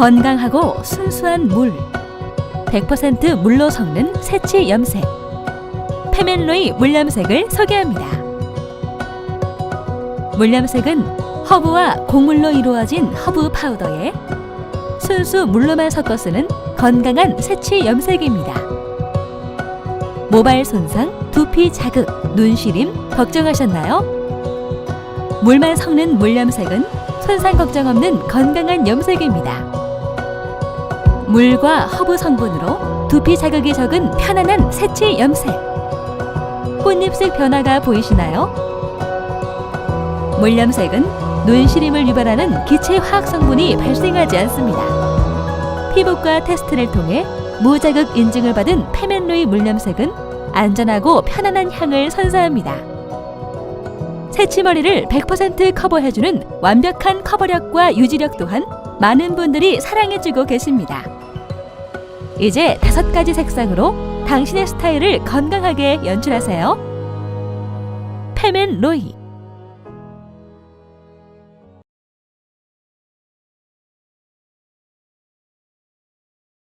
건강하고 순수한 물 100% 물로 섞는 새치 염색 페멘로이 물염색을 소개합니다. 물염색은 허브와 곡물로 이루어진 허브 파우더에 순수 물로만 섞어 쓰는 건강한 새치 염색입니다. 모발 손상, 두피 자극, 눈 시림 걱정하셨나요? 물만 섞는 물염색은 손상 걱정 없는 건강한 염색입니다. 물과 허브 성분으로 두피 자극이 적은 편안한 새치 염색. 꽃잎색 변화가 보이시나요? 물염색은 눈 시림을 유발하는 기체 화학 성분이 발생하지 않습니다. 피부과 테스트를 통해 무자극 인증을 받은 페멘로이 물염색은 안전하고 편안한 향을 선사합니다. 새치머리를 100% 커버해주는 완벽한 커버력과 유지력 또한 많은 분들이 사랑해주고 계십니다. 이제 다섯 가지 색상으로 당신의 스타일을 건강하게 연출하세요. 페멘 로이